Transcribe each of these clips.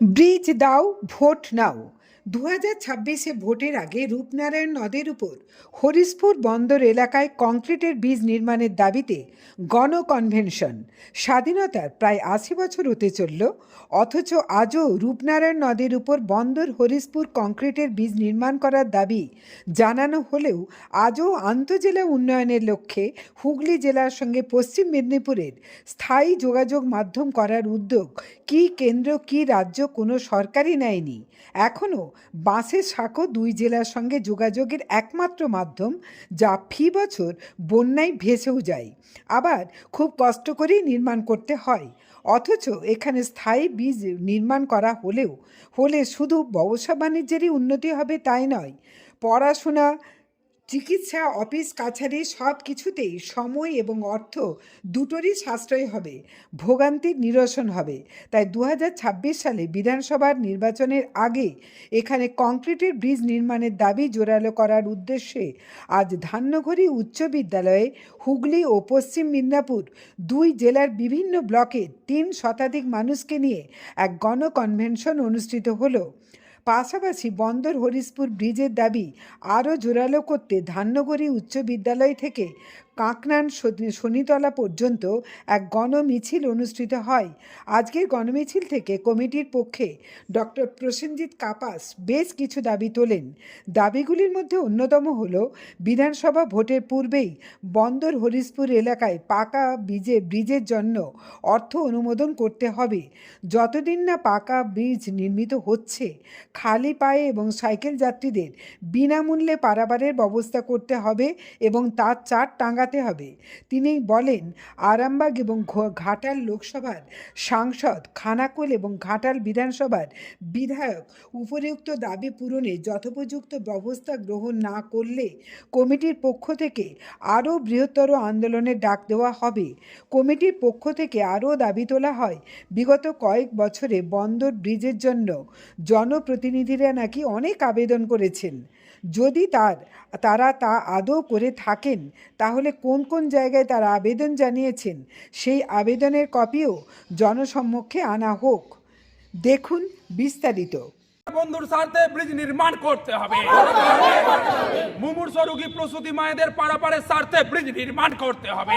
Bridge দাও vote নাও। দু হাজার ছাব্বিশে ভোটের আগে রূপনারায়ণ নদের উপর হরিশপুর বন্দর এলাকায় কংক্রিটের বীজ নির্মাণের দাবিতে গণ কনভেনশন স্বাধীনতার প্রায় আশি বছর হতে চলল, অথচ আজও রূপনারায়ণ নদের উপর বন্দর হরিশপুর কংক্রিটের বীজ নির্মাণ করার দাবি জানানো হলেও আজও আন্তজেলা উন্নয়নের লক্ষ্যে হুগলি জেলার সঙ্গে পশ্চিম মেদিনীপুরের স্থায়ী যোগাযোগ মাধ্যম করার উদ্যোগ কি কেন্দ্র, কি রাজ্য কোনো সরকারই নেয়নি। এখনও বাসের সাঁকো দুই জেলার সঙ্গে যোগাযোগের একমাত্র মাধ্যম, যা ফি বছর বন্যায় ভেসেও যায়। আবার খুব কষ্ট করেই নির্মাণ করতে হয়। অথচ এখানে স্থায়ী বীজ নির্মাণ করা হলেও, হলে শুধু ব্যবসা বাণিজ্যেরই উন্নতি হবে তাই নয়। পড়াশোনা চিকিৎসা, অফিস, কাছারি সব কিছুতেই সময় এবং অর্থ দুটোরই সাশ্রয় হবে, ভোগান্তির নিরসন হবে। তাই দু হাজার ছাব্বিশ সালে বিধানসভার নির্বাচনের আগে এখানে কংক্রিটের ব্রিজ নির্মাণের দাবি জোরালো করার উদ্দেশ্যে আজ ধান্যঘড়ি উচ্চ বিদ্যালয়ে হুগলি ও পশ্চিম মিদনাপুর দুই জেলার বিভিন্ন ব্লকে তিন শতাধিক মানুষকে নিয়ে এক গণকনভেনশন অনুষ্ঠিত হলো। পাশাপাশি বন্দর হরিশপুর ব্রিজের দাবি আরও জোরালো করতে ধান্যগড়ি উচ্চ বিদ্যালয় থেকে কাঁকনান শনিতলা পর্যন্ত এক গণমিছিল অনুষ্ঠিত হয়। আজকের গণমিছিল থেকে কমিটির পক্ষে ডক্টর প্রসেনজিৎ কাপাস বেশ কিছু দাবি তোলেন। দাবিগুলির মধ্যে অন্যতম হল, বিধানসভা ভোটের পূর্বেই বন্দর হরিশপুর এলাকায় পাকা ব্রিজে ব্রিজের জন্য অর্থ অনুমোদন করতে হবে। যতদিন না পাকা ব্রিজ নির্মিত হচ্ছে, খালি পায়ে এবং সাইকেল যাত্রীদের বিনামূল্যে পারাবারের ব্যবস্থা করতে হবে এবং তার চার টাঙ্গাতে হবে। তিনি বলেন, আরামবাগ এবং ঘাটাল লোকসভার সাংসদ খানাকুল এবং ঘাটাল বিধানসভার বিধায়ক উপরিউক্ত দাবি পূরণে যথোপযুক্ত ব্যবস্থা গ্রহণ না করলে কমিটির পক্ষ থেকে আরও বৃহত্তর আন্দোলনের ডাক দেওয়া হবে। কমিটির পক্ষ থেকে আরও দাবি তোলা হয়, বিগত কয়েক বছরে বন্দর ব্রিজের জন্য জনপ্রতিনিধিরা নাকি অনেক আবেদন করেছেন। যদি তার, তারা তা আদৌ করে থাকেন, তাহলে কোন কোন জায়গায় তারা আবেদন জানিয়েছেন? সেই আবেদনের কপিও জনসম্মুখে আনা হোক। দেখুন বিস্তারিত। বন্ধুর স্বার্থে ব্রিজ নির্মাণ করতে হবে। মুমূর্ষ রোগী প্রসূতি মায়েদের পারাপারের স্বার্থে ব্রিজ নির্মাণ করতে হবে।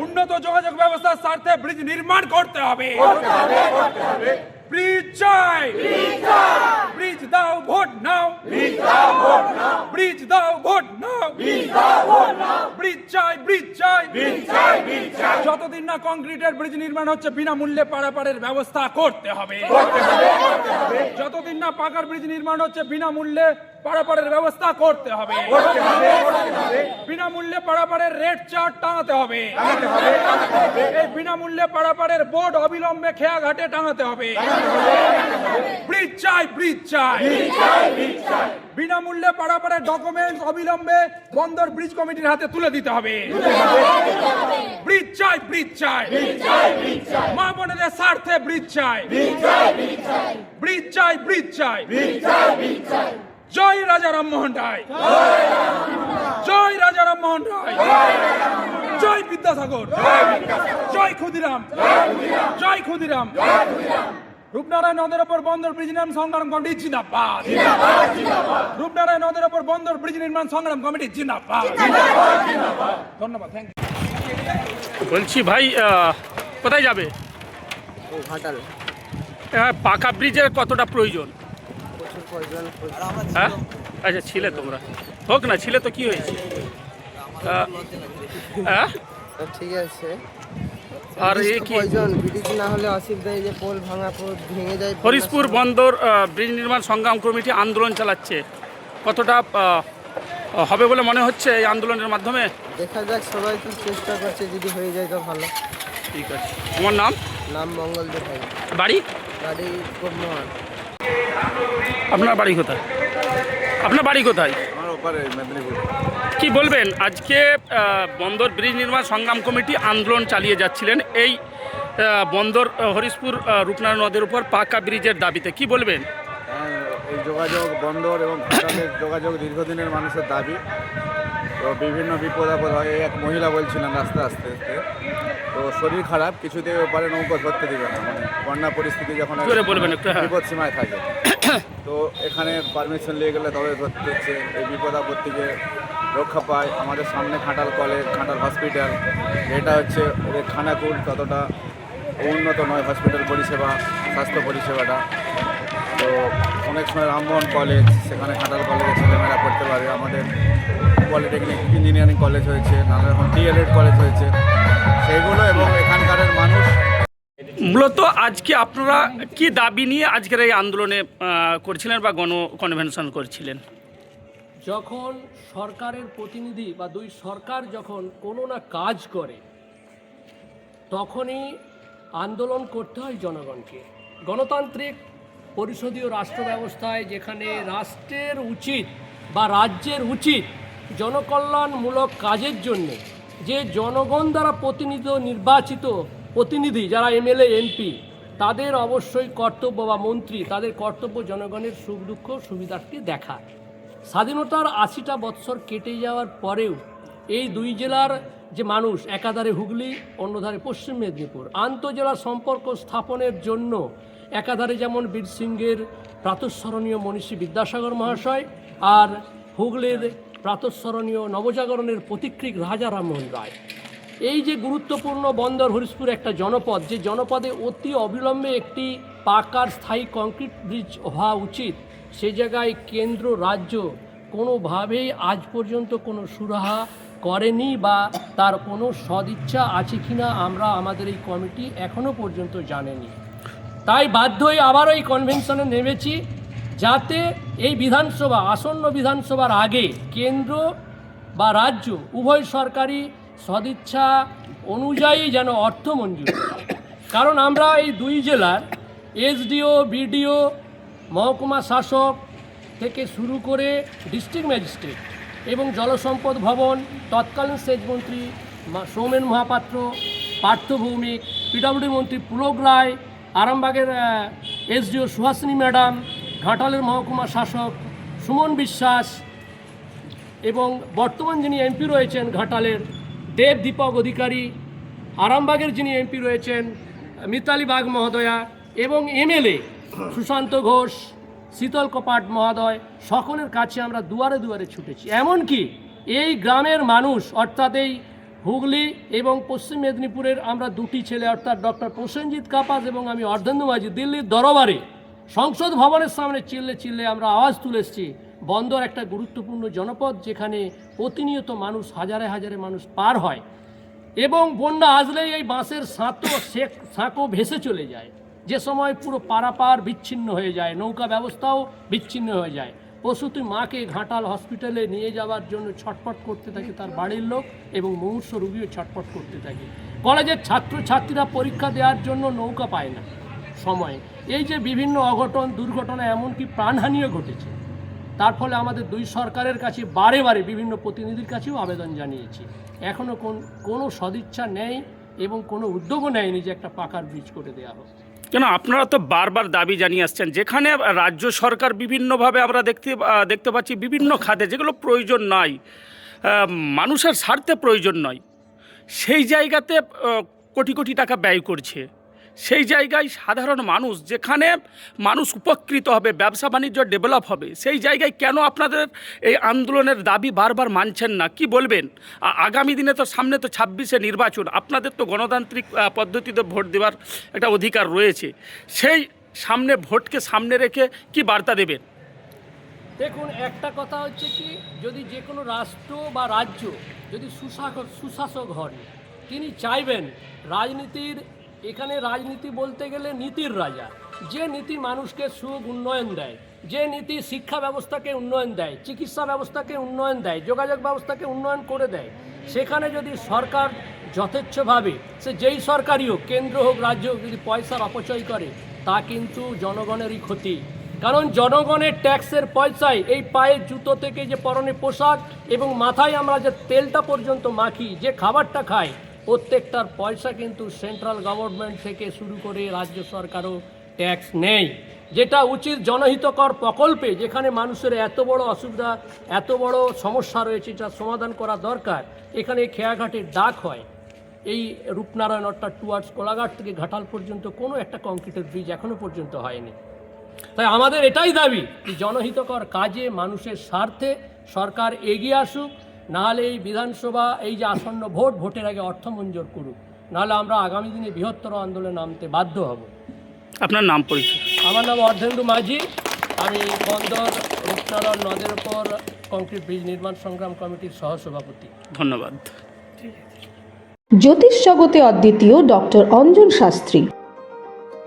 উন্নত যোগাযোগ ব্যবস্থার স্বার্থে ব্রিজ নির্মাণ করতে হবে। ব্রিজ চাই। ব্রিজ দাও ভোট নাও। ব্রিজ দাও ভোট নাও। ব্রিজ চাই ব্রিজ চাই। যতদিন না কংক্রিটের ব্রিজ নির্মাণ হচ্ছে বিনামূল্যে পারাপারের ব্যবস্থা করতে হবে। যতদিন না পাকার ব্রিজ নির্মাণ হচ্ছে বিনামূল্যে পারাপারের ব্যবস্থা করতে হবে। বিনামূল্যে পারাপারের রেড চার্ট টাঙাতে হবে। এই বিনামূল্যে পারাপারের বোর্ড অবিলম্বে খেয়া ঘাটে টাঙাতে হবে। ব্রিজ চাই ব্রিজ চাই। বিনামূল্যে পারাপারের ডকুমেন্টস অবিলম্বে বন্দর ব্রিজ কমিটির হাতে তুলে দিতে হবে। ব্রিজ চাই ব্রিজ চাই। মা বোনেদের স্বার্থে ব্রিজ চাই। ব্রিজ চাই ব্রিজ চাই। জয় রাজা রামমোহন রায়। জয় রাজা রামমোহন রায়। জয় বিদ্যাসাগর। জয় ক্ষুদিরাম। জয় ক্ষুদিরাম। রূপনারায়ণ নদের ওপর বন্দর ব্রিজ নির্মাণ সংগ্রাম কমিটি জিন্দাবাদ। রূপনারায়ণ নদের ওপর বন্দর ব্রিজ নির্মাণ সংগ্রাম কমিটি জিন্দাবাদ। ধন্যবাদ থ্যাংক ইউ বলছি ভাই কোথায় যাবে? ঘাটাল। পাকা ব্রিজের কতটা প্রয়োজন? হ্যাঁ? আচ্ছা ছিলে তোমরা। হোক না ছিলে তো কি হয়েছে? হ্যাঁ? ঠিক আছে। আর ব্রিজ এ তো কি? ব্রিজ না হলে অসুবিধা এই যে পোল ভাঙা পোল ভেঙে যায় হরিশপুর বন্দর ব্রিজ নির্মাণ সংগ্রাম কমিটি আন্দোলন চালাচ্ছে। কতটা হবে বলে মনে হচ্ছে এই আন্দোলনের মাধ্যমে? দেখা যাক সবাই তো চেষ্টা করছে যদি হয়ে যায় তো ভালো। ঠিক আছে। তোমার নাম? নাম মঙ্গল দেখাই বাড়ি? খুব আপনার বাড়ি কোথায়? আপনার বাড়ি কোথায়? আমার ওপারে মেদিনীপুর। কি বলবেন? আজকে বন্দর ব্রিজ নির্মাণ সংগ্রাম কমিটি আন্দোলন চালিয়ে যাচ্ছিলেন। এই বন্দর হরিশপুর রূপনারায়ণ নদের উপর পাকা ব্রিজের দাবিতে। কি বলবেন? হ্যাঁ, এই যোগাযোগ বন্দর এবং যোগাযোগ দীর্ঘদিনের মানুষের দাবি। তো বিভিন্ন বিপদ আপদ হয় এক মহিলা বলছিলেন রাস্তা আস্তে আস্তে। তো শরীর খারাপ কিছুতে ওপারে নৌকো ধরতে দিবে না। মানে বন্যা পরিস্থিতি যখন বলবেন একটু, হ্যাঁ। বিপদ সীমায় থাকে। তো এখানে পারমিশন নিয়ে গেলে তবে ধরতে হচ্ছে। এই বিপদ আপদ থেকে রক্ষা পায়। আমাদের সামনে খাটাল কলেজ খাটাল হসপিটাল এটা হচ্ছে ওদের খানাকুল, ততটা উন্নত নয় হসপিটাল পরিষেবা, স্বাস্থ্য পরিষেবাটা। তো অনেক সময় রামমোহন কলেজ সেখানে খাটাল কলেজে ছেলেমেয়েরা পড়তে পারে। আমাদের পলিটেকনিক ইঞ্জিনিয়ারিং কলেজ হয়েছে নানা রকম ডিএলএড কলেজ হয়েছে। সেইগুলো এবং এখানকার মানুষ মূলত আজকে আপনারা কি দাবি নিয়ে আজকের এই আন্দোলনে করছিলেন বা গণ কনভেনশন করছিলেন? যখন সরকারের প্রতিনিধি বা দুই সরকার যখন কোনো না কাজ করে, তখনই আন্দোলন করতে হয় জনগণকে। গণতান্ত্রিক পরিষদীয় রাষ্ট্র ব্যবস্থায় যেখানে রাষ্ট্রের উচিত বা রাজ্যের উচিত জনকল্যাণমূলক কাজের জন্য যে জনগণ দ্বারা প্রতিনিধি নির্বাচিত প্রতিনিধি যারা এমএলএ, এমপি, তাদের অবশ্যই কর্তব্য বা মন্ত্রী, তাদের কর্তব্য জনগণের সুখ দুঃখ সুবিধার্থে দেখা স্বাধীনতার আশিটা বৎসর কেটে যাওয়ার পরেও এই দুই জেলার যে মানুষ, একাধারে হুগলি, অন্যধারে পশ্চিম মেদিনীপুর, আন্তজেলা সম্পর্ক স্থাপনের জন্য একাধারে যেমন বীর সিংহের প্রাতঃস্মরণীয় মনীষী বিদ্যাসাগর মহাশয় আর হুগলির প্রাতঃস্মরণীয় নবজাগরণের প্রতিক্রিক রাজা রামমোহন রায়। এই যে গুরুত্বপূর্ণ বন্দর হরিশপুর একটা জনপদ, যে জনপদে অতি অবিলম্বে একটি পাকার স্থায়ী কংক্রিট ব্রিজ হওয়া উচিত সে জায়গায় কেন্দ্র, রাজ্য কোনোভাবেই আজ পর্যন্ত কোনো সুরাহা করেনি বা তার কোনো সদিচ্ছা আছে কিনা আমরা আমাদের এই কমিটি এখনও পর্যন্ত জানেনি। তাই বাধ্য হয়ে আবারও এই কনভেনশনে নেমেছি যাতে এই বিধানসভা, আসন্ন বিধানসভার আগে কেন্দ্র বা রাজ্য উভয় সরকারি সদিচ্ছা অনুযায়ী যেন অর্থ মঞ্জুর কারণ আমরা এই দুই জেলার এসডিও, বিডিও মহকুমা শাসক থেকে শুরু করে ডিস্ট্রিক্ট ম্যাজিস্ট্রেট এবং জলসম্পদ ভবন, তৎকালীন সেচ মন্ত্রী সৌমেন মহাপাত্র পার্থ ভৌমিক পিডব্লিউডি মন্ত্রী পুলক রায়, আরামবাগের এসডিও সুহাসিনী ম্যাডাম, ঘাটালের মহকুমা শাসক সুমন বিশ্বাস এবং বর্তমান যিনি এমপি রয়েছেন ঘাটালের দেব দীপক অধিকারী, আরামবাগের যিনি এমপি রয়েছেন মিতালি বাগ মহোদয়া এবং এমএলএ সুশান্ত ঘোষ, শীতল কপাট মহোদয়, সকলের কাছে আমরা দুয়ারে দুয়ারে ছুটেছি। এমনকি এই গ্রামের মানুষ, অর্থাৎ এই হুগলি এবং পশ্চিম মেদিনীপুরের আমরা দুটি ছেলে, অর্থাৎ ডক্টর প্রসেনজিৎ কাপাস এবং আমি অর্ধেন্দু মাঝি, দিল্লির দরবারে সংসদ ভবনের সামনে চিল্লে চিল্লে আমরা আওয়াজ তুলে তুলেছি বন্দর একটা গুরুত্বপূর্ণ জনপদ, যেখানে প্রতিনিয়ত মানুষ, হাজারে হাজারে মানুষ পার হয় এবং বন্যা আসলেই এই বাঁশের সাঁতো সাঁকো ভেসে চলে যায়। যে সময় পুরো পারাপার বিচ্ছিন্ন হয়ে যায়, নৌকা ব্যবস্থাও বিচ্ছিন্ন হয়ে যায়। প্রসূতি মাকে ঘাটাল হসপিটালে নিয়ে যাওয়ার জন্য ছটফট করতে থাকে তার বাড়ির লোক এবং মুমূর্ষ রুগীও ছটফট করতে থাকে। কলেজের ছাত্রছাত্রীরা পরীক্ষা দেওয়ার জন্য নৌকা পায় না। সময়ে। এই যে বিভিন্ন অঘটন, দুর্ঘটনা এমনকি প্রাণহানিও ঘটেছে। তার ফলে আমাদের দুই সরকারের কাছে বারে বারে বিভিন্ন প্রতিনিধির কাছেও আবেদন জানিয়েছি। এখনও কোন, কোনো সদিচ্ছা নেই এবং কোনো উদ্যোগও নেয়নি যে একটা পাকার ব্রিজ করে দেওয়া হোক। কেন, আপনারা তো বারবার দাবি জানিয়ে আসছেন, যেখানে রাজ্য সরকার বিভিন্নভাবে আমরা দেখতে দেখতে পাচ্ছি বিভিন্ন খাতে যেগুলো প্রয়োজন নয় মানুষের স্বার্থে প্রয়োজন নয়, সেই জায়গাতে কোটি কোটি টাকা ব্যয় করছে। সেই জায়গায় সাধারণ মানুষ, যেখানে মানুষ উপকৃত হবে, ব্যবসা বাণিজ্য ডেভেলপ হবে, সেই জায়গায় কেন আপনাদের এই আন্দোলনের দাবি বারবার মানছেন না? কি বলবেন? আগামী দিনে তো সামনে তো ছাব্বিশে নির্বাচন, আপনাদের তো গণতান্ত্রিক পদ্ধতিতে ভোট দেওয়ার একটা অধিকার রয়েছে। সেই সামনে ভোটকে সামনে রেখে কি বার্তা দেবেন? দেখুন, একটা কথা হচ্ছে কি, যদি যে কোনো রাষ্ট্র বা রাজ্য যদি সুশাসক সুশাসক হন, তিনি চাইবেন রাজনীতির এখানে রাজনীতি বলতে গেলে নীতির রাজা। যে নীতি মানুষকে সুখ, উন্নয়ন দেয়, যে নীতি শিক্ষা ব্যবস্থাকে উন্নয়ন দেয়, চিকিৎসা ব্যবস্থাকে উন্নয়ন দেয়, যোগাযোগ ব্যবস্থাকে উন্নয়ন করে দেয়, সেখানে যদি সরকার যথেচ্ছভাবে, সে যেই সরকারই হোক, কেন্দ্র হোক, রাজ্য হোক, যদি পয়সার অপচয় করে, তা কিন্তু জনগণেরই ক্ষতি। কারণ জনগণের ট্যাক্সের পয়সায় এই পায়ের জুতো থেকে যে পরনে পোশাক এবং মাথায় আমরা যে তেলটা পর্যন্ত মাখি, যে খাবারটা খাই প্রত্যেকটার পয়সা কিন্তু সেন্ট্রাল গভর্নমেন্ট থেকে শুরু করে রাজ্য সরকারও ট্যাক্স নেই যেটা উচিত জনহিতকর প্রকল্পে, যেখানে মানুষের এত বড় অসুবিধা, এত বড় সমস্যা রয়েছে যার সমাধান করা দরকার, এখানে খেয়াঘাটের ডাক হয়। এই রূপনারায়ণ অর্থাৎ টুয়ার্ডস কোলাঘাট থেকে ঘাটাল পর্যন্ত কোনো একটা কংক্রিটের ব্রিজ এখনও পর্যন্ত হয়নি। তাই আমাদের এটাই দাবি যে জনহিতকর কাজে মানুষের স্বার্থে সরকার এগিয়ে আসুক নাহলে এই বিধানসভা এই যে আসন্ন ভোট ভোটের আগে অর্থ মঞ্জুর করুক। নাহলে আমরা আগামী দিনে বৃহত্তর আন্দোলনে নামতে বাধ্য হব। আপনার নাম পরিচয়। আমার নাম অর্ধেন্দু মাঝি। আমি বন্দর রূপনারায়ণ নদের উপর কংক্রিট ব্রিজ নির্মাণ সংগ্রাম কমিটির সহসভাপতি। ধন্যবাদ। জ্যোতিষ জগতে অদ্বিতীয় ডক্টর অঞ্জন শাস্ত্রী।